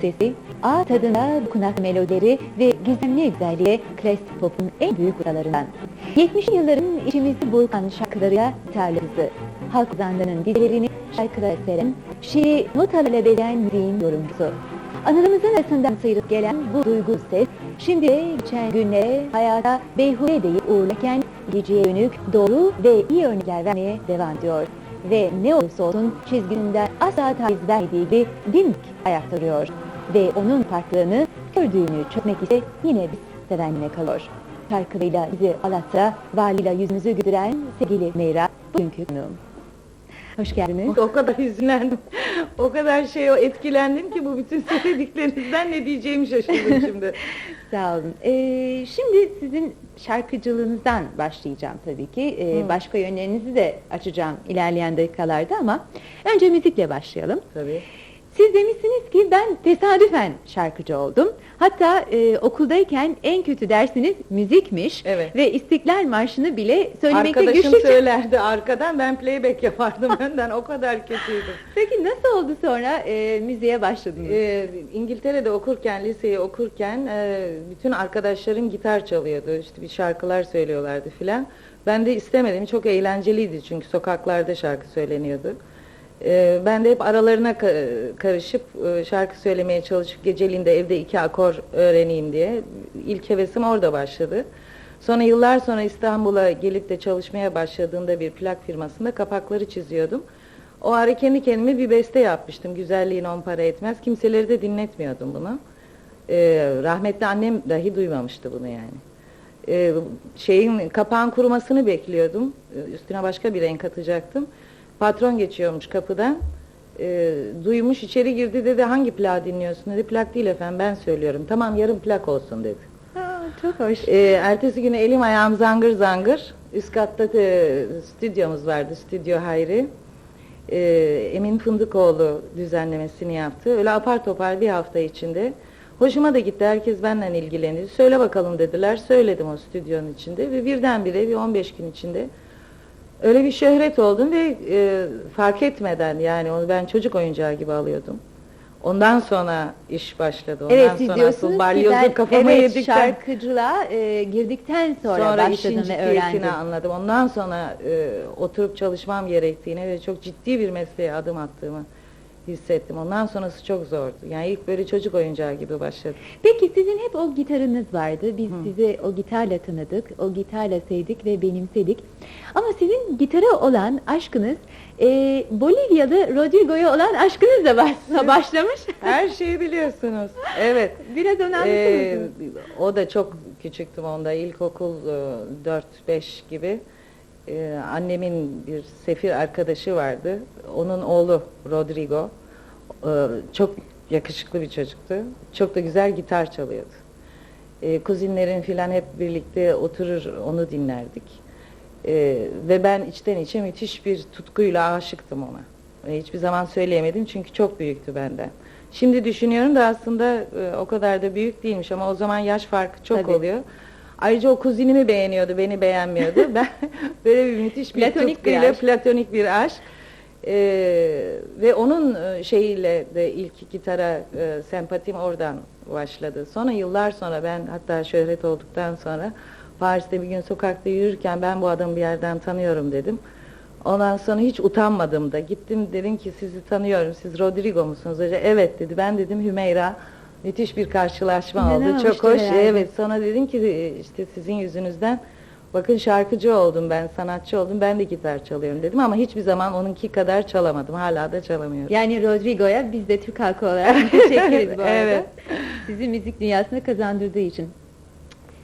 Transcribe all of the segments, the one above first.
sesi, ağ tadında dokunak melodileri ve gizemli güzelliği klasik popun en büyük ustalarından. 70'li yılların içimizi burkan şarkılarıyla tarlası, halk ozanlarının dizelerini şarkılara seren, şiiri notalarla beden müziğin yorumcusu. Anılarımızın arasından sıyrıp gelen bu duygu ses, şimdi de geçen günlere hayata beyhude deyip uğurlarken geceye dönük doğru ve iyi örnekler vermeye devam ediyor. Ve ne olursa olsun çizgisinden asla taviz vermediği gibi dimdik ayakta duruyor. Ve onun farklılığını gördüğünü çökmek ise yine biz sevenliğine kalıyor. Şarkılarıyla bizi Alat'a, varlığıyla yüzümüzü güldüren sevgili Meyra, bugünkü konuğum. Hoş geldiniz. O kadar hüzünlendim. O kadar şey o etkilendim ki bu bütün söylediklerinizden ne diyeceğimi şaşırdım şimdi. Sağ olun. Ee, şimdi sizin şarkıcılığınızdan başlayacağım tabii ki. Ee, Hı. başka yönlerinizi de açacağım ilerleyen dakikalarda ama önce müzikle başlayalım. Tabii. Siz demişsiniz ki ben tesadüfen şarkıcı oldum. Hatta e, okuldayken en kötü dersiniz müzikmiş Evet. ve İstiklal Marşı'nı bile söylemekte Arkadaşım güçlük. söylerdi arkadan ben playback yapardım önden o kadar kötüydüm. Peki nasıl oldu sonra e, müziğe başladınız? Ee, İngiltere'de okurken, liseyi okurken e, bütün arkadaşlarım gitar çalıyordu. İşte bir şarkılar söylüyorlardı filan. Ben de istemedim. Çok eğlenceliydi çünkü sokaklarda şarkı söyleniyordu. Ee, ben de hep aralarına ka- karışıp e, şarkı söylemeye çalışıp geceliğin de evde iki akor öğreneyim diye. İlk hevesim orada başladı. Sonra yıllar sonra İstanbul'a gelip de çalışmaya başladığımda bir plak firmasında kapakları çiziyordum. O ara kendi kendime bir beste yapmıştım. Güzelliğin on para etmez. Kimseleri de dinletmiyordum bunu. Ee, rahmetli annem dahi duymamıştı bunu yani. Ee, şeyin kapağın kurumasını bekliyordum. Üstüne başka bir renk atacaktım. Patron geçiyormuş kapıdan. Ee, duymuş içeri girdi dedi hangi plak dinliyorsun dedi. Plak değil efendim ben söylüyorum. Tamam yarım plak olsun dedi. Aa, çok hoş. Ee, ertesi günü elim ayağım zangır zangır. Üst katta e, stüdyomuz vardı, Stüdyo Hayri. Ee, Emin Fındıkoğlu düzenlemesini yaptı. Öyle apar topar bir hafta içinde. Hoşuma da gitti, herkes benden ilgilenir. Söyle bakalım dediler, söyledim o stüdyonun içinde. Ve birdenbire bir 15 gün içinde öyle bir şöhret oldum ve e, fark etmeden yani onu ben çocuk oyuncağı gibi alıyordum. Ondan sonra iş başladı. Ondan Evet siz sonra diyorsunuz ki ben kafama evet, yedikten şarkıcılığa e, girdikten sonra, Sonra, başladım ve öğrendim. anladım. Ondan sonra e, oturup çalışmam gerektiğini ve çok ciddi bir mesleğe adım attığımı hissettim. Ondan sonrası çok zordu. Yani ilk böyle çocuk oyuncağı gibi başladı. Peki sizin hep o gitarınız vardı. Biz sizi o gitarla tanıdık, o gitarla sevdik ve benimsedik. Ama sizin gitara olan aşkınız e, Bolivyalı Rodrigo'ya olan aşkınız da baş- başlamış. Her şeyi biliyorsunuz. Evet. Biraz anlatır Ee, o da çok küçüktüm onda. İlkokul e, 4-5 gibi. Ee, annemin bir sefir arkadaşı vardı. Onun oğlu Rodrigo. Ee, çok yakışıklı bir çocuktu. Çok da güzel gitar çalıyordu. Ee, kuzinlerin filan hep birlikte oturur onu dinlerdik. Ve ben içten içe müthiş bir tutkuyla aşıktım ona. Hiçbir zaman söyleyemedim çünkü çok büyüktü benden. Şimdi düşünüyorum da aslında e, o kadar da büyük değilmiş ama o zaman yaş farkı çok Tabii. oluyor. Ayrıca o kuzinimi beğeniyordu, beni beğenmiyordu. ben böyle bir müthiş bir Platonik bir tutkuyla, aşk. platonik bir aşk. Ee, ve onun e, şeyiyle de ilk gitara e, sempatim oradan başladı. Sonra yıllar sonra ben hatta şöhret olduktan sonra Paris'te bir gün sokakta yürürken ben bu adamı bir yerden tanıyorum dedim. Ondan sonra hiç utanmadım da gittim dedim ki sizi tanıyorum siz Rodrigo musunuz? Hoca evet dedi ben dedim Hümeyra müthiş bir karşılaşma oldu çok hoş herhalde. evet sonra dedim ki e, işte sizin yüzünüzden bakın şarkıcı oldum ben sanatçı oldum ben de gitar çalıyorum dedim ama hiçbir zaman onunki kadar çalamadım hala da çalamıyorum. Yani Rodrigo'ya biz de Türk halkı olarak teşekkür bu arada. Evet. Sizi müzik dünyasına kazandırdığı için.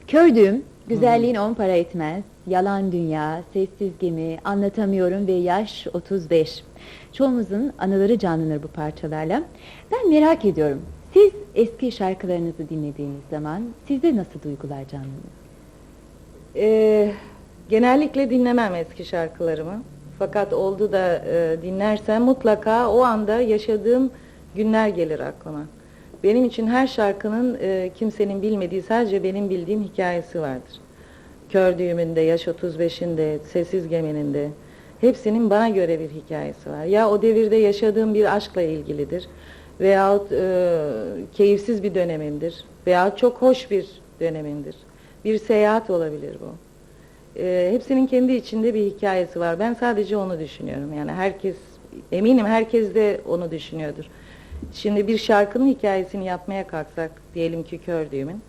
Kördüğüm, güzelliğin on para etmez, yalan dünya, sessiz gemi, anlatamıyorum ve yaş 35. Çoğumuzun anıları canlanır bu parçalarla. Ben merak ediyorum, siz eski şarkılarınızı dinlediğiniz zaman sizde nasıl duygular canlanır? Ee, genellikle dinlemem eski şarkılarımı. Fakat oldu da e, dinlersem mutlaka o anda yaşadığım günler gelir aklıma. Benim için her şarkının e, kimsenin bilmediği sadece benim bildiğim hikayesi vardır. Kör düğümünde, yaş 35'inde, sessiz geminin Hepsinin bana göre bir hikayesi var. Ya o devirde yaşadığım bir aşkla ilgilidir. Veyahut e, keyifsiz bir dönemimdir veyahut çok hoş bir dönemimdir. Bir seyahat olabilir bu. E, hepsinin kendi içinde bir hikayesi var. Ben sadece onu düşünüyorum. Yani herkes, eminim herkes de onu düşünüyordur. Şimdi bir şarkının hikayesini yapmaya kalksak, diyelim ki Kör Düğüm'ün,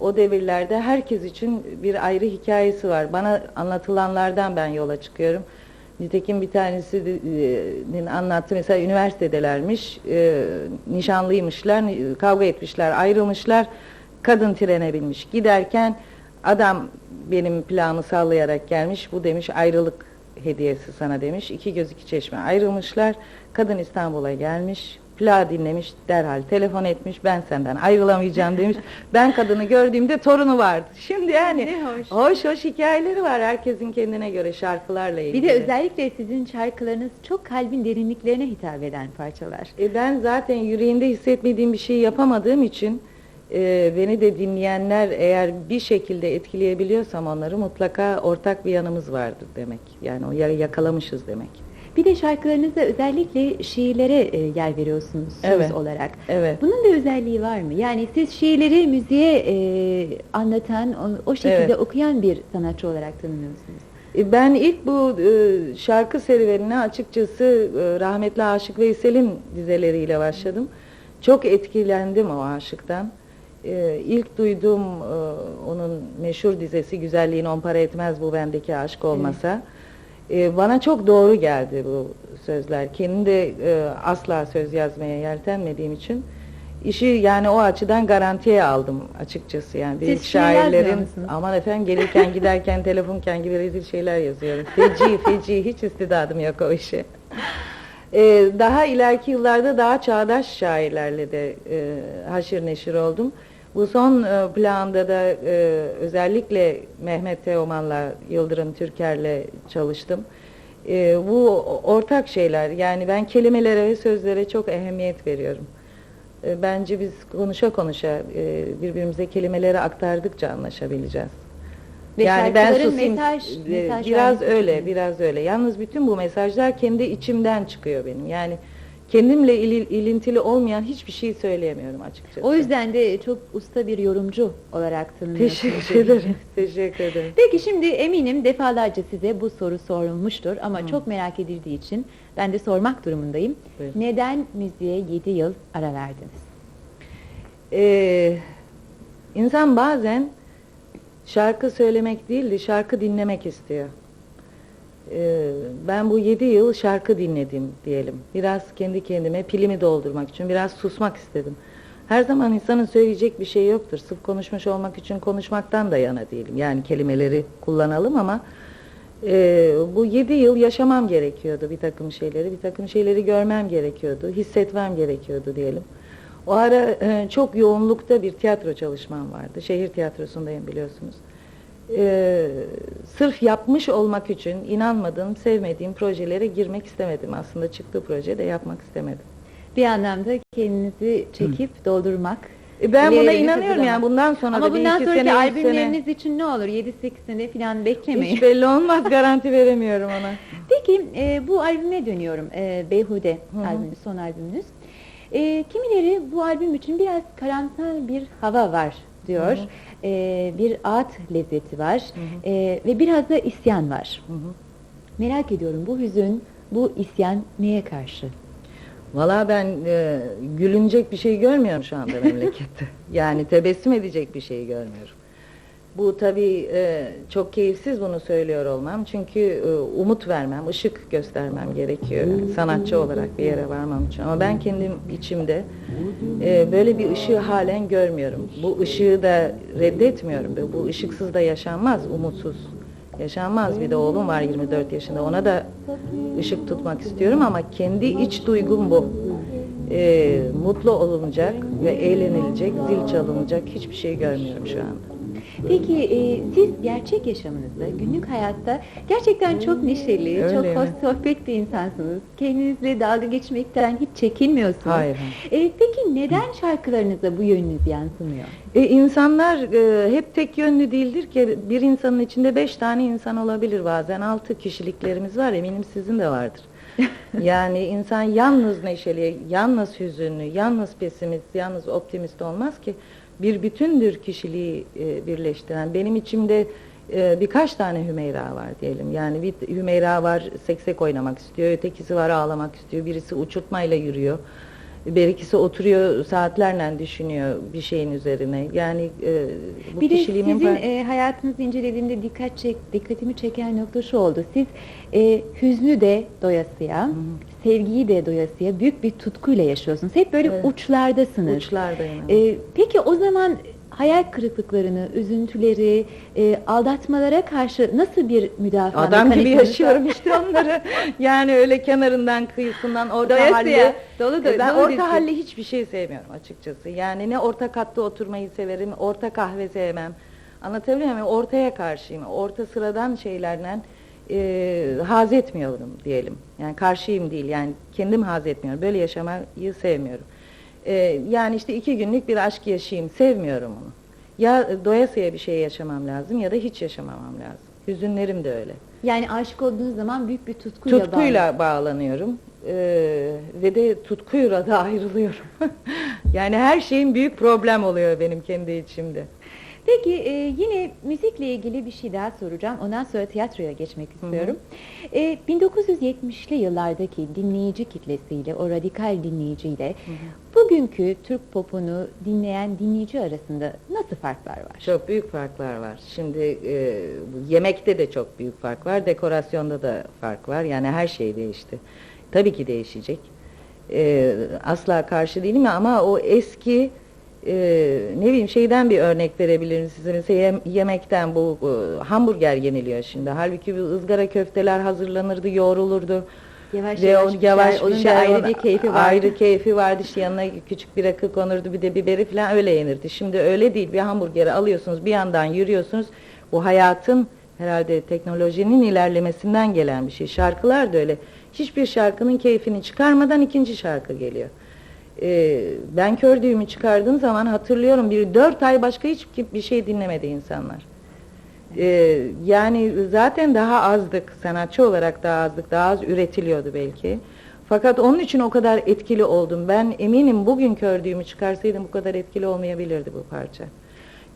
o devirlerde herkes için bir ayrı hikayesi var. Bana anlatılanlardan ben yola çıkıyorum. Nitekim bir tanesinin anlattı mesela üniversitedelermiş, e, nişanlıymışlar, ni- kavga etmişler, ayrılmışlar, kadın trene binmiş. Giderken adam benim plağımı sallayarak gelmiş, bu demiş ayrılık hediyesi sana demiş. İki göz iki çeşme ayrılmışlar, kadın İstanbul'a gelmiş, plağı dinlemiş, derhal telefon etmiş, ben senden ayrılamayacağım demiş. Ben kadını gördüğümde torunu vardı. Şimdi yani hoş. hoş hoş hikayeleri var herkesin kendine göre şarkılarla ilgili. Bir de özellikle sizin şarkılarınız çok kalbin derinliklerine hitap eden parçalar. E ben zaten yüreğimde hissetmediğim bir şeyi yapamadığım için e, beni de dinleyenler eğer bir şekilde etkileyebiliyorsam onları mutlaka ortak bir yanımız vardır demek. Yani yakalamışız demek. Bir de şarkılarınızda özellikle şiirlere e, yer veriyorsunuz söz Evet. olarak. Evet. Bunun bir özelliği var mı? Yani siz şiirleri müziğe e, anlatan, o, o şekilde Evet. okuyan bir sanatçı olarak tanınıyorsunuz. E, Ben ilk bu e, şarkı serüvenine açıkçası e, rahmetli Aşık Veysel'in dizeleriyle başladım. Çok etkilendim o aşıktan. E, İlk duyduğum e, onun meşhur dizesi Güzelliğin on para etmez bu bendeki aşk olmasa. E, Bana çok doğru geldi bu sözler. Kendim de e, asla söz yazmaya yeltenmediğim için işi yani o açıdan garantiye aldım açıkçası yani büyük yazmıyor şairlerin aman efendim gelirken giderken telefonken gibi rezil şeyler yazıyorum. Feci feci hiç istidadım yok o işe. Ee, daha ileriki yıllarda daha çağdaş şairlerle de e, haşır neşir oldum. Bu son e, planda da e, özellikle Mehmet Teoman'la Yıldırım Türker'le çalıştım. E, bu ortak şeyler yani ben kelimelere ve sözlere çok ehemmiyet veriyorum. E, Bence biz konuşa konuşa e, birbirimize kelimeleri aktardıkça anlaşabileceğiz. Ve yani ben susayım. mesaj- e, mesajlar biraz öyle, biraz öyle. Yalnız bütün bu mesajlar kendi içimden çıkıyor benim. Yani kendimle ili- ilintili olmayan hiçbir şey söyleyemiyorum açıkçası. O yüzden de çok usta bir yorumcu olarak tanınıyorsunuz. teşekkür ederim. teşekkür ederim. Peki şimdi eminim defalarca size bu soru sorulmuştur ama çok merak edildiği için ben de sormak durumundayım. Buyurun. Neden müziğe 7 yıl ara verdiniz? Ee, insan bazen şarkı söylemek değil de şarkı dinlemek istiyor. Ee, ben bu yedi yıl şarkı dinledim diyelim. Biraz kendi kendime pilimi doldurmak için biraz susmak istedim. Her zaman insanın söyleyecek bir şey yoktur. Sırf konuşmuş olmak için konuşmaktan da yana değilim. Yani kelimeleri kullanalım ama e, bu yedi yıl yaşamam gerekiyordu bir takım şeyleri. Bir takım şeyleri görmem gerekiyordu. Hissetmem gerekiyordu diyelim. O ara e, çok yoğunlukta bir tiyatro çalışmam vardı. Şehir tiyatrosundayım biliyorsunuz. E, sırf yapmış olmak için inanmadığım, sevmediğim projelere girmek istemedim. Aslında çıktığı projede yapmak istemedim. Bir anlamda kendinizi çekip doldurmak. E, ben buna ileriyi inanıyorum yani bundan sonra Ama da bundan sonraki sene, albümleriniz için ne olur? 7-8 sene falan beklemeyin. Hiç belli olmaz garanti veremiyorum ona. Peki e, bu albüme dönüyorum. E, Beyhude Hı hı. albümünüz, son albümünüz. E, kimileri bu albüm için biraz karamsar bir hava var diyor. Hı hı. E, bir ağıt lezzeti var. Hı hı. E, ve biraz da isyan var. Hı hı. Merak ediyorum bu hüzün, bu isyan neye karşı? Valla ben e, gülünecek bir şey görmüyorum şu anda memlekette. yani tebessüm edecek bir şey görmüyorum. Bu tabii e, çok keyifsiz bunu söylüyor olmam. Çünkü e, umut vermem, ışık göstermem gerekiyor. Sanatçı olarak bir yere varmam için. Ama ben kendim içimde e, böyle bir ışığı halen görmüyorum. Bu ışığı da reddetmiyorum. Bu ışıksız da yaşanmaz, umutsuz yaşanmaz. Bir de oğlum var 24 yaşında. Ona da ışık tutmak istiyorum ama kendi iç duygum bu. Mutlu olunacak ve eğlenilecek, zil çalınacak hiçbir şey görmüyorum şu anda. Peki e, siz gerçek yaşamınızda, günlük hayatta gerçekten çok neşeli, Öyle çok mi? hoş sohbet bir insansınız. Kendinizle dalga geçmekten hiç çekinmiyorsunuz. Hayır. E, peki neden şarkılarınızda bu yönünüz yansımıyor? E, insanlar e, hep tek yönlü değildir ki bir insanın içinde beş tane insan olabilir bazen altı kişiliklerimiz var eminim sizin de vardır. yani insan yalnız neşeli, yalnız hüzünlü, yalnız pesimist, yalnız optimist olmaz ki. Bir bütündür kişiliği e, birleştiren. Benim içimde e, birkaç tane Hümeyra var diyelim. Yani bir Hümeyra var seksek oynamak istiyor, ötekisi var ağlamak istiyor, birisi uçurtmayla yürüyor. Berikisi oturuyor saatlerle düşünüyor bir şeyin üzerine. Yani e, bu bir de kişiliğimin sizin par- e, hayatınızı incelediğimde dikkat çek, dikkatimi çeken nokta şu oldu. Siz e, hüznü de doyasıya, sevgiyi de doyasıya büyük bir tutkuyla yaşıyorsunuz. Hep böyle Evet. uçlardasınız. uçlardayım. E, peki o zaman hayal kırıklıklarını, üzüntüleri, e, aldatmalara karşı nasıl bir müdafaa Adam gibi yaşıyorum işte onları. yani öyle kenarından kıyısından orta Doyasıya, halli. dolu da- ben dolu orta dizgin. halli hiçbir şey sevmiyorum açıkçası. Yani ne orta katta oturmayı severim, orta kahve sevmem. Anlatabiliyor muyum? Ortaya karşıyım. Orta sıradan şeylerden e, haz etmiyorum diyelim. Yani karşıyım değil. Yani kendim haz etmiyorum. Böyle yaşamayı sevmiyorum. E, yani işte iki günlük bir aşk yaşayayım. Sevmiyorum onu. Ya doyasıya bir şey yaşamam lazım ya da hiç yaşamamam lazım. Hüzünlerim de öyle. Yani aşık olduğunuz zaman büyük bir tutkuyla, bağlı. Tutkuyla bağlanıyorum Ee, ve de tutkuyla da ayrılıyorum. yani her şeyin büyük problem oluyor benim kendi içimde. Peki e, yine müzikle ilgili bir şey daha soracağım. Ondan sonra tiyatroya geçmek istiyorum. E, 1970'li yıllardaki dinleyici kitlesiyle, o radikal dinleyiciyle bugünkü Türk popunu dinleyen dinleyici arasında nasıl farklar var? Çok büyük farklar var. Şimdi e, yemekte de çok büyük fark var, dekorasyonda da fark var. Yani her şey değişti. Tabii ki değişecek. E, asla karşı değilim ama o eski e, ne bileyim şeyden bir örnek verebilirim size. Mesela yem- yemekten bu e, hamburger yeniliyor şimdi. Halbuki bu ızgara köfteler hazırlanırdı, yoğrulurdu. Yavaş Ve yavaş o yavaş onun da pişer, ayrı bir keyfi var. Ayrı keyfi vardı işte yanına küçük bir rakı konurdu bir de biberi falan öyle yenirdi. Şimdi öyle değil bir hamburgeri alıyorsunuz bir yandan yürüyorsunuz. Bu hayatın herhalde teknolojinin ilerlemesinden gelen bir şey. Şarkılar da öyle. Hiçbir şarkının keyfini çıkarmadan ikinci şarkı geliyor. Ee, ben kör düğümü çıkardığım zaman hatırlıyorum bir dört ay başka hiçbir şey dinlemedi insanlar. Ee, yani zaten daha azdık sanatçı olarak daha azdık daha az üretiliyordu belki. Fakat onun için o kadar etkili oldum. Ben eminim bugün kördüğümü çıkarsaydım bu kadar etkili olmayabilirdi bu parça.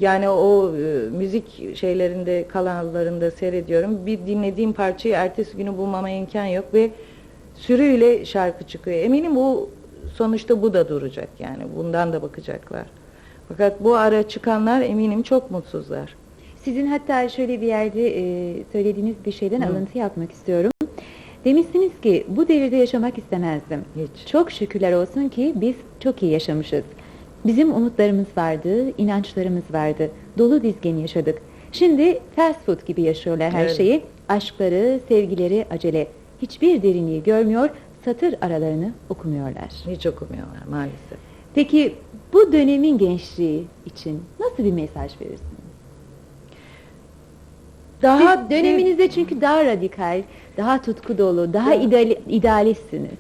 Yani o e, müzik şeylerinde kanallarında seyrediyorum. Bir dinlediğim parçayı ertesi günü bulmama imkan yok ve sürüyle şarkı çıkıyor. Eminim bu sonuçta bu da duracak yani. Bundan da bakacaklar. Fakat bu ara çıkanlar eminim çok mutsuzlar. Sizin hatta şöyle bir yerde e, söylediğiniz bir şeyden Hı. alıntı yapmak istiyorum. Demişsiniz ki bu devirde yaşamak istemezdim. Hiç. Çok şükürler olsun ki biz çok iyi yaşamışız. Bizim umutlarımız vardı, inançlarımız vardı. Dolu dizgin yaşadık. Şimdi fast food gibi yaşıyorlar her Evet. şeyi. Aşkları, sevgileri acele. Hiçbir derinliği görmüyor, satır aralarını okumuyorlar. Hiç okumuyorlar maalesef. Peki bu dönemin gençliği için nasıl bir mesaj verirsiniz? Daha Siz döneminizde çünkü daha radikal, daha tutku dolu, daha ideali, idealistsiniz.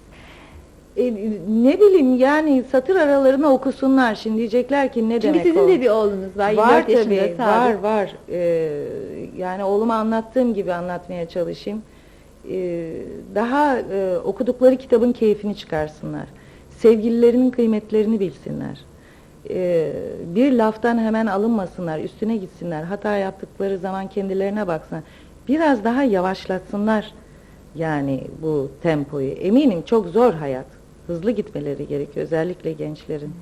E, ne bileyim yani satır aralarını okusunlar şimdi diyecekler ki ne Çünkü demek sizin o? de bir oğlunuz var, 24 var yaşında tabii, var Sadık. var. Ee, yani oğluma anlattığım gibi anlatmaya çalışayım. Ee, daha e, okudukları kitabın keyfini çıkarsınlar. Sevgililerinin kıymetlerini bilsinler. Ee, bir laftan hemen alınmasınlar, üstüne gitsinler. Hata yaptıkları zaman kendilerine baksınlar. Biraz daha yavaşlatsınlar yani bu tempoyu. Eminim çok zor hayat. Hızlı gitmeleri gerekiyor özellikle gençlerin.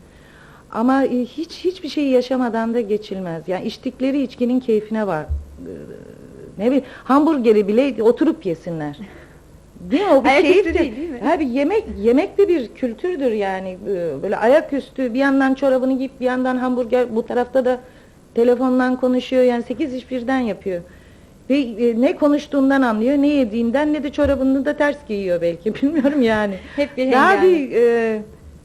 Ama e, hiç hiçbir şey yaşamadan da geçilmez. Yani içtikleri içkinin keyfine var. Ne bileyim hamburgeri bile oturup yesinler. Değil mi? O bir Ayaküstü değil, değil mi? Ha bir yemek yemek de bir kültürdür yani. Ee, Böyle ayaküstü bir yandan çorabını giyip bir yandan hamburger bu tarafta da telefondan konuşuyor. Yani sekiz iş birden yapıyor. Ve e, ne konuştuğundan anlıyor, ne yediğinden ne de çorabını da ters giyiyor belki. Bilmiyorum yani. Hep bir daha hengame. bir e,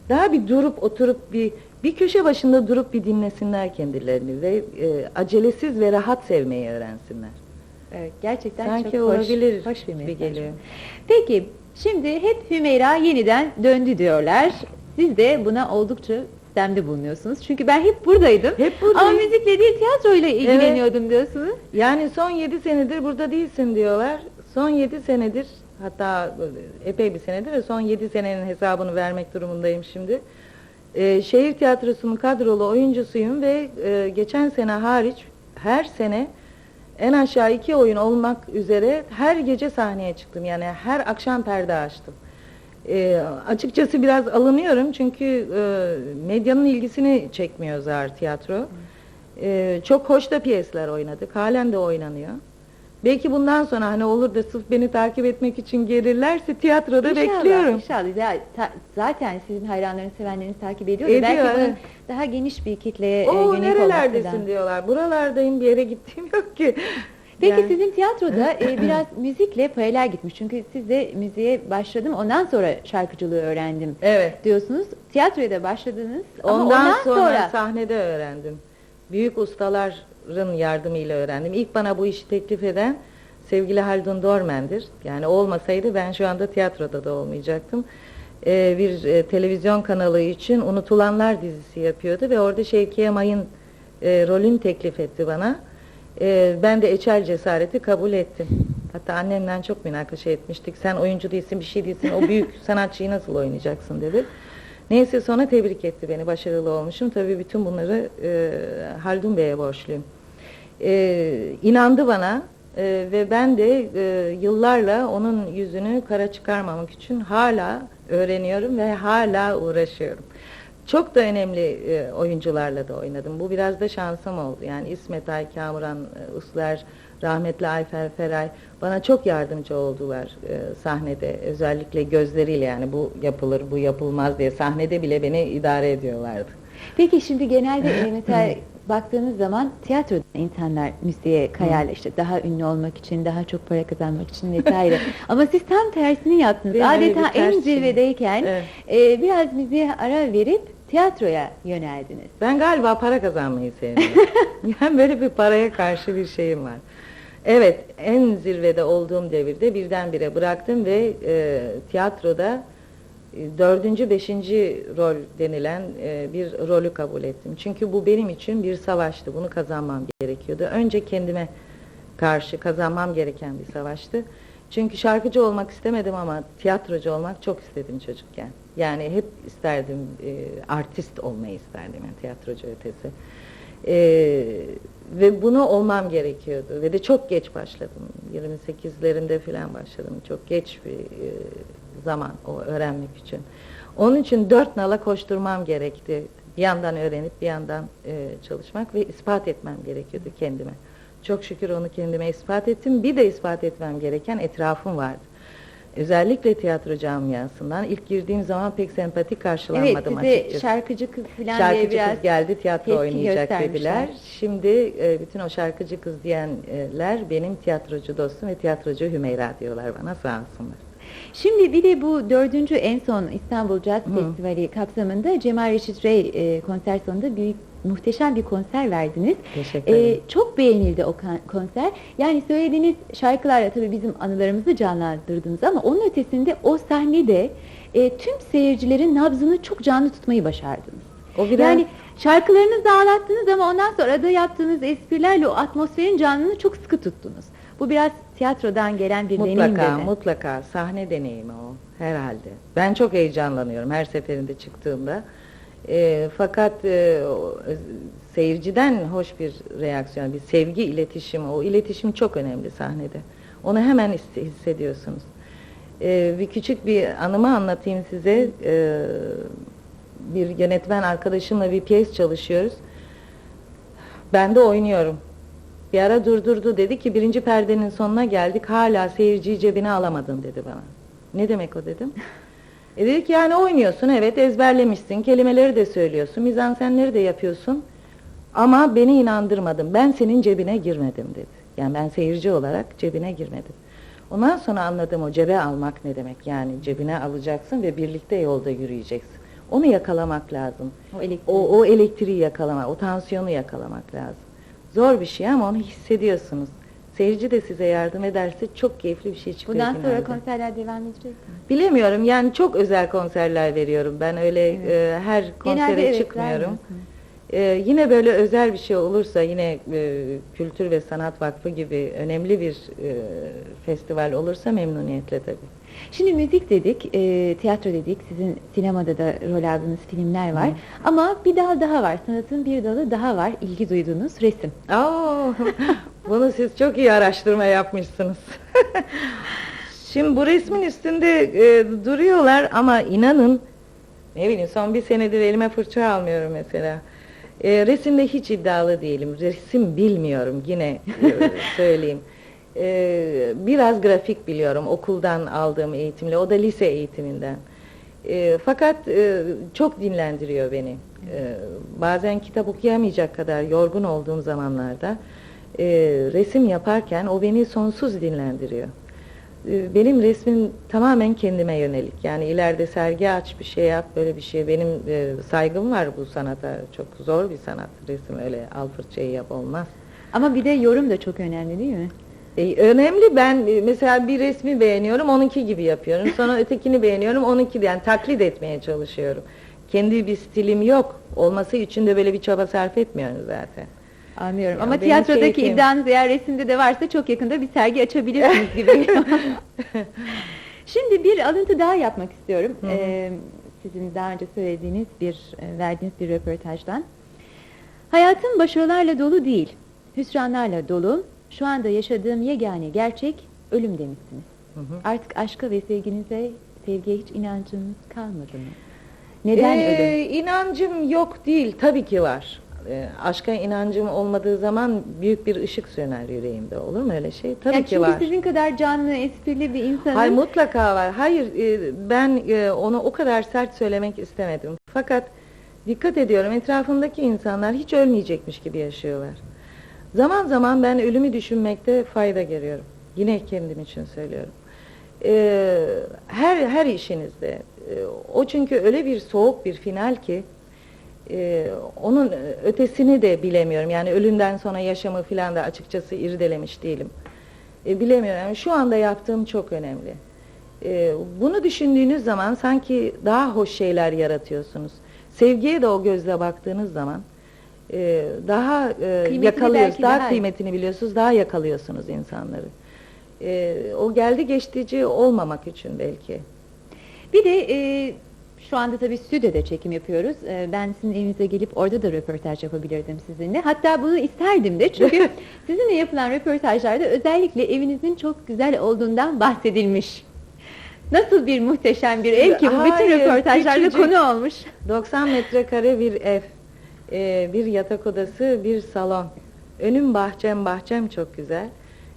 daha bir durup oturup bir bir köşe başında durup bir dinlesinler kendilerini ve e, acelesiz ve rahat sevmeyi öğrensinler. Evet, gerçekten Sanki çok hoş, olabilir hoş bir mesaj. geliyor. Peki, şimdi hep Hümeyra yeniden döndü diyorlar. Siz de buna oldukça sistemde bulunuyorsunuz. Çünkü ben hep buradaydım. Hep buradayım. Ama müzikle değil tiyatroyla ilgileniyordum diyorsunuz. Yani son yedi senedir burada değilsin diyorlar. Son yedi senedir Hatta epey bir senedir ve son 7 senenin hesabını vermek durumundayım şimdi. Ee, şehir tiyatrosunun kadrolu oyuncusuyum ve e, geçen sene hariç her sene en aşağı iki oyun olmak üzere her gece sahneye çıktım. Yani her akşam perde açtım. Ee, açıkçası biraz alınıyorum çünkü e, medyanın ilgisini çekmiyor Zar Tiyatro. Ee, çok hoş da piyesler oynadık. Halen de oynanıyor. Belki bundan sonra hani olur da sırf beni takip etmek için gelirlerse tiyatroda İnşallah, bekliyorum. İnşallah. Ya, ta- zaten sizin hayranlarınız, sevenleriniz takip ediyor. Ediyor, Belki bunun daha geniş bir kitleye e, Oo yönelik nerelerdesin olmaktan. diyorlar. Buralardayım bir yere gittiğim yok ki. Peki Yani- sizin tiyatroda e, biraz müzikle paralel gitmiş. Çünkü siz de müziğe başladım. Ondan sonra şarkıcılığı öğrendim Evet. diyorsunuz. Tiyatroya da başladınız. Ondan, ondan sonra, sonra, sahnede öğrendim. Büyük ustaların yardımıyla öğrendim. İlk bana bu işi teklif eden sevgili Haldun Dormen'dir. Yani olmasaydı ben şu anda tiyatroda da olmayacaktım. Ee, bir e, televizyon kanalı için Unutulanlar dizisi yapıyordu ve orada Şevkiye May'ın e, rolünü teklif etti bana. Ee, ben de eçel cesareti kabul ettim. Hatta annemden çok münakaşa etmiştik. Sen oyuncu değilsin, bir şey değilsin. O büyük sanatçıyı nasıl oynayacaksın dedi. Neyse sonra tebrik etti beni. Başarılı olmuşum. Tabii bütün bunları e, Haldun Bey'e borçluyum. E, inandı bana e, ve ben de e, yıllarla onun yüzünü kara çıkarmamak için hala öğreniyorum ve hala uğraşıyorum. Çok da önemli e, oyuncularla da oynadım. Bu biraz da şansım oldu. Yani İsmet Ay, Kamuran e, Usler, rahmetli Ayfer Feray bana çok yardımcı oldular e, sahnede. Özellikle gözleriyle yani bu yapılır, bu yapılmaz diye sahnede bile beni idare ediyorlardı. Peki şimdi genelde e, mesela baktığınız zaman tiyatroda insanlar müziğe kayarlar işte daha ünlü olmak için, daha çok para kazanmak için vesaire. Ama siz tam tersini yaptınız. Benim Adeta en şeyim. zirvedeyken Evet. e, biraz müziğe ara verip tiyatroya yöneldiniz. Ben galiba para kazanmayı sevmiyorum. yani böyle bir paraya karşı bir şeyim var. Evet, en zirvede olduğum devirde birdenbire bıraktım ve e, tiyatroda dördüncü, beşinci rol denilen e, bir rolü kabul ettim. Çünkü bu benim için bir savaştı. Bunu kazanmam gerekiyordu. Önce kendime karşı kazanmam gereken bir savaştı. Çünkü şarkıcı olmak istemedim ama tiyatrocu olmak çok istedim çocukken. Yani hep isterdim, e, artist olmayı isterdim yani tiyatrocu ötesi. E, ve bunu olmam gerekiyordu ve de çok geç başladım. 28'lerinde falan başladım. Çok geç bir e, zaman o öğrenmek için. Onun için dört nala koşturmam gerekti. Bir yandan öğrenip bir yandan e, çalışmak ve ispat etmem gerekiyordu kendime. Çok şükür onu kendime ispat ettim. Bir de ispat etmem gereken etrafım vardı. Özellikle tiyatro camiasından ilk girdiğim zaman pek sempatik Evet karşılanmadım size açıkçası. şarkıcı kız falan diye Şarkıcı biraz kız geldi tiyatro oynayacak dediler. Şimdi e, bütün o şarkıcı kız diyenler benim tiyatrocu dostum ve tiyatrocu Hümeyra diyorlar bana sağ olsunlar. Şimdi bir de bu dördüncü en son İstanbul Jazz Hı. Festivali kapsamında Cemal Reşit Rey e, konser sonunda büyük muhteşem bir konser verdiniz. Teşekkür ederim. E, çok beğenildi o konser. Yani söylediğiniz şarkılarla tabii bizim anılarımızı canlandırdınız ama onun ötesinde o sahnede e, tüm seyircilerin nabzını çok canlı tutmayı başardınız. O biraz Yani şarkılarınızı ağlattınız ama ondan sonra da yaptığınız esprilerle o atmosferin canlılığını çok sıkı tuttunuz. Bu biraz tiyatrodan gelen bir deneyim mutlaka dedi. mutlaka sahne deneyimi o herhalde. Ben çok heyecanlanıyorum her seferinde çıktığımda. E, fakat e, o, seyirciden hoş bir reaksiyon, bir sevgi iletişimi, o iletişim çok önemli sahnede. Onu hemen his- hissediyorsunuz. E, bir küçük bir anımı anlatayım size. E, bir yönetmen arkadaşımla bir piyes çalışıyoruz. Ben de oynuyorum. Bir ara durdurdu dedi ki birinci perdenin sonuna geldik hala seyirciyi cebine alamadın dedi bana. Ne demek o dedim. E dedi ki yani oynuyorsun evet ezberlemişsin kelimeleri de söylüyorsun mizansenleri de yapıyorsun. Ama beni inandırmadın ben senin cebine girmedim dedi. Yani ben seyirci olarak cebine girmedim. Ondan sonra anladım o cebe almak ne demek yani cebine alacaksın ve birlikte yolda yürüyeceksin. Onu yakalamak lazım. O elektrik. O, o elektriği yakalamak, o tansiyonu yakalamak lazım. Zor bir şey ama onu hissediyorsunuz. Seyirci de size yardım ederse çok keyifli bir şey çıkıyor. Bundan sonra finalde. konserler devam edecek mi? Bilemiyorum yani çok özel konserler veriyorum. Ben öyle Evet. e, her konsere Genelde evet, çıkmıyorum. vermiyorsunuz. Ee, yine böyle özel bir şey olursa yine e, Kültür ve Sanat Vakfı gibi önemli bir e, festival olursa memnuniyetle tabii. Şimdi müzik dedik, e, tiyatro dedik, sizin sinemada da rol aldığınız filmler var. Hı. Ama bir dal daha var, sanatın bir dalı daha var, ilgi duyduğunuz resim. Aa, bunu siz çok iyi araştırma yapmışsınız. Şimdi bu resmin üstünde e, duruyorlar ama inanın ne bileyim son bir senedir elime fırça almıyorum mesela. E, resimde hiç iddialı değilim. Resim bilmiyorum yine e, söyleyeyim. E, biraz grafik biliyorum okuldan aldığım eğitimle. O da lise eğitiminden. E, fakat e, çok dinlendiriyor beni. E, bazen kitap okuyamayacak kadar yorgun olduğum zamanlarda e, resim yaparken o beni sonsuz dinlendiriyor. E, benim resmim tamamen kendime yönelik. Yani ileride sergi aç bir şey yap böyle bir şey. Benim e, saygım var bu sanata. Çok zor bir sanat resim öyle al fırçayı yap olmaz. Ama bir de yorum da çok önemli değil mi? E, önemli ben e, mesela bir resmi beğeniyorum onunki gibi yapıyorum. Sonra ötekini beğeniyorum onunki yani taklit etmeye çalışıyorum. Kendi bir stilim yok. Olması için de böyle bir çaba sarf etmiyorum zaten. Anlıyorum. Ya Ama tiyatrodaki keyfim. iddianız eğer resimde de varsa çok yakında bir sergi açabilirsiniz gibi. Şimdi bir alıntı daha yapmak istiyorum. Hı hı. Ee, sizin daha önce söylediğiniz bir, e, verdiğiniz bir röportajdan. Hayatım başarılarla dolu değil, hüsranlarla dolu. Şu anda yaşadığım yegane gerçek ölüm demişsiniz. Hı hı. Artık aşka ve sevginize, sevgiye hiç inancınız kalmadı mı? Neden Ee, ölüm? İnancım yok değil, tabii ki var. Ee, aşka inancım olmadığı zaman büyük bir ışık söner yüreğimde. Olur mu öyle şey? Tabii Yani ki çünkü var. sizin kadar canlı, esprili bir insanın... Hayır mutlaka var. Hayır e, ben e, onu o kadar sert söylemek istemedim. Fakat dikkat ediyorum etrafımdaki insanlar hiç ölmeyecekmiş gibi yaşıyorlar. Zaman zaman ben ölümü düşünmekte fayda görüyorum. Yine kendim için söylüyorum. Ee, her her işinizde e, o çünkü öyle bir soğuk bir final ki e, onun ötesini de bilemiyorum. Yani ölümden sonra yaşamı filan da açıkçası irdelemiş değilim. E, bilemiyorum. Yani şu anda yaptığım çok önemli. E, bunu düşündüğünüz zaman sanki daha hoş şeyler yaratıyorsunuz. Sevgiye de o gözle baktığınız zaman e, daha e, Kıymetini daha, daha- kıymetini biliyorsunuz, daha yakalıyorsunuz insanları. E, o geldi geçtici olmamak için belki. Bir de e, şu anda tabii stüdyoda çekim yapıyoruz. E, ben sizin evinize gelip orada da röportaj yapabilirdim sizinle. Hatta bunu isterdim de çünkü sizinle yapılan röportajlarda özellikle evinizin çok güzel olduğundan bahsedilmiş. Nasıl bir muhteşem bir ev ki bu bütün röportajlarda küçücük. konu olmuş. 90 metrekare bir ev, e, bir yatak odası, bir salon. Önüm bahçem, bahçem çok güzel.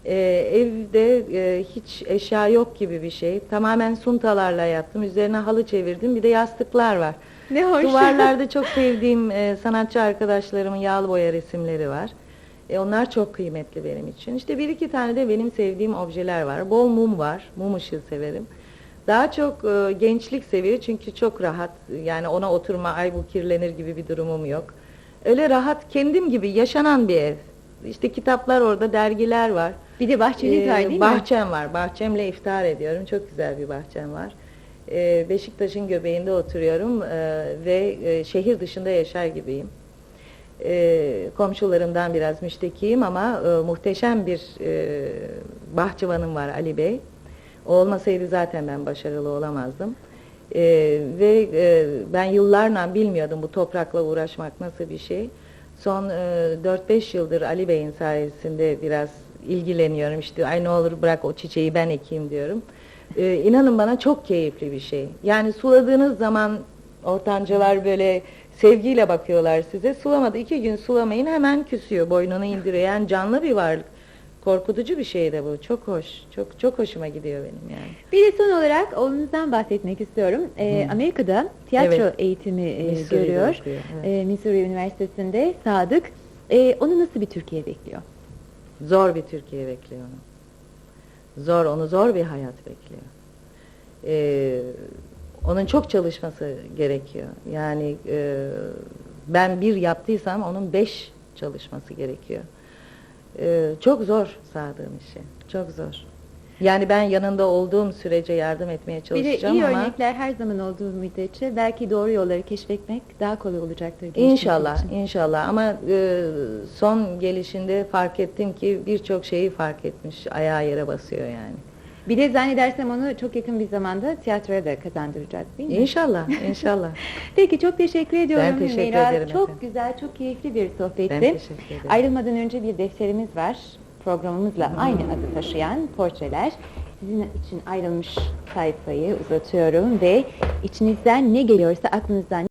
E, evde e, hiç eşya yok gibi bir şey. Tamamen suntalarla yattım. Üzerine halı çevirdim. Bir de yastıklar var. Ne hoş. Duvarlarda çok sevdiğim e, sanatçı arkadaşlarımın yağlı boya resimleri var. E, onlar çok kıymetli benim için. İşte bir iki tane de benim sevdiğim objeler var. Bol mum var. Mum ışığı severim. Daha çok e, gençlik seviyor çünkü çok rahat. Yani ona oturma, ay bu kirlenir gibi bir durumum yok. Öyle rahat, kendim gibi yaşanan bir ev. İşte kitaplar orada, dergiler var. Bir de bahçeniz Ee, var değil mi? bahçem var. Bahçemle iftar ediyorum. Çok güzel bir bahçem var. Ee, Beşiktaş'ın göbeğinde oturuyorum ee, ve e, şehir dışında yaşar gibiyim. Ee, komşularımdan biraz müştekiyim ama e, muhteşem bir e, bahçıvanım var Ali Bey. O olmasaydı zaten ben başarılı olamazdım. Ee, ve e, ben yıllarla bilmiyordum bu toprakla uğraşmak nasıl bir şey. Son e, 4-5 yıldır Ali Bey'in sayesinde biraz ilgileniyorum. İşte ay ne olur bırak o çiçeği ben ekeyim diyorum. Ee, inanın bana çok keyifli bir şey. Yani suladığınız zaman ortancalar böyle sevgiyle bakıyorlar size. Sulamadı iki gün sulamayın hemen küsüyor boynunu indiriyor. Yani canlı bir varlık. Korkutucu bir şey de bu. Çok hoş. Çok çok hoşuma gidiyor benim yani. Bir de son olarak oğlunuzdan bahsetmek istiyorum. Ee, Hı. Amerika'da tiyatro Evet. eğitimi e, Missouri'de görüyor. okuyor, evet. Ee, Missouri Üniversitesi'nde Sadık. Ee, onu nasıl bir Türkiye bekliyor? Zor bir Türkiye bekliyor onu. Zor, onu zor bir hayat bekliyor. Ee, onun çok çalışması gerekiyor. Yani e, ben bir yaptıysam onun beş çalışması gerekiyor. Ee, çok zor Sadık'ın işi. Çok zor. Yani ben yanında olduğum sürece yardım etmeye Bir de çalışacağım iyi ama örnekler her zaman olduğu müddetçe belki doğru yolları keşfetmek daha kolay olacaktır. gençler İnşallah, için. inşallah. Ama e, son gelişinde fark ettim ki birçok şeyi fark etmiş, ayağı yere basıyor yani. Bir de zannedersem onu çok yakın bir zamanda tiyatroya da kazandıracağız değil mi? İnşallah, inşallah. Peki çok teşekkür ediyorum Ben teşekkür Hümeyra. ederim Çok efendim. güzel, çok keyifli bir sohbetti. Ben teşekkür ederim. Ayrılmadan önce bir defterimiz var. Programımızla aynı adı taşıyan portreler. Sizin için ayrılmış sayfayı uzatıyorum ve içinizden ne geliyorsa aklınızdan